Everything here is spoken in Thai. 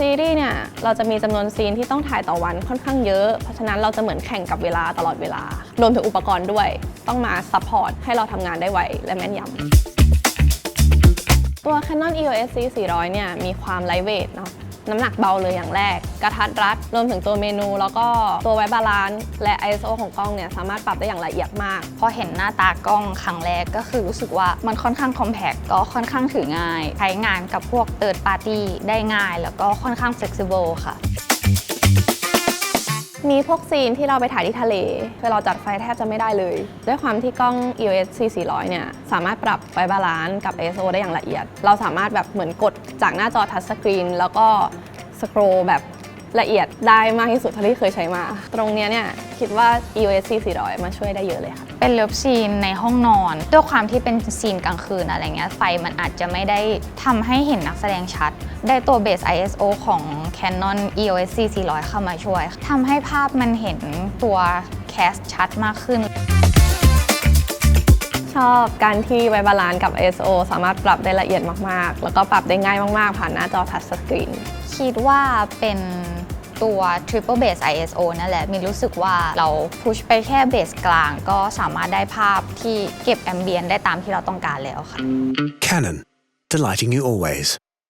ซีรีส์เนี่ยเราจะมีจำนวนซีนที่ต้องถ่ายต่อวันค่อนข้างเยอะ เพราะฉะนั้นเราจะเหมือนแข่งกับเวลาตลอดเวลา รวมถึงอุปกรณ์ด้วย ต้องมาซัพพอร์ตให้เราทำงานได้ไวและแม่นยำตัว Canon EOS C 400 เนี่ยมีความไลท์เวทเนาะ น้ำหนักเบาเลยอย่างแรก กระทัดรัดรวมถึงตัวเมนู แล้วก็ตัวไว้บาลานซ์และ ISO ของกล้องเนี่ยสามารถปรับได้อย่างละเอียดมาก พอเห็นหน้าตากล้องครั้งแรกก็คือรู้สึกว่ามันค่อนข้างคอมแพคก็ค่อนข้างถือง่าย ใช้งานกับพวกเติร์ดปาร์ตี้ได้ง่าย แล้วก็ค่อนข้างเฟล็กซิเบิลค่ะ มีพวกซีนที่เราไปถ่ายที่ทะเลเวลาจัดไฟแทบจะไม่ได้เลย ด้วยความที่กล้อง EOS C 400เนี่ยสามารถปรับไฟบาลานซ์กับ ISO ได้อย่างละเอียด เราสามารถแบบเหมือนกดจากหน้าจอทัชสกรีนแล้วก็สครอแบบละเอียดได้มากที่สุดเท่าที่เคยใช้มา ตรงเนี้ยเนี่ยคิดว่า EOS C 400มาช่วยได้เยอะเลยค่ะ เป็นเลิฟซีนในห้องนอน ด้วยความที่เป็นซีนกลางคืนอะไรเงี้ยไฟมันอาจจะไม่ได้ทำให้เห็นนักแสดงชัด ได้ตัวเบส ISO ของ Canon EOS C 400 เข้ามาช่วยทำให้ภาพมันเห็นตัวแคสชัดมากขึ้น ชอบการที่ไวบาลานซ์กับ ISO สามารถปรับได้ละเอียดมากๆ แล้วก็ปรับได้ง่ายมากๆ ผ่านหน้าจอทัชสกรีนคิดว่าเป็นตัว Triple Base ISO นั่นแหละ มีรู้สึกว่าเราพุชไปแค่เบสกลาง ก็สามารถได้ภาพที่เก็บแอมเบียนได้ตามที่เราต้องการแล้วค่ะ Canon, delighting you always.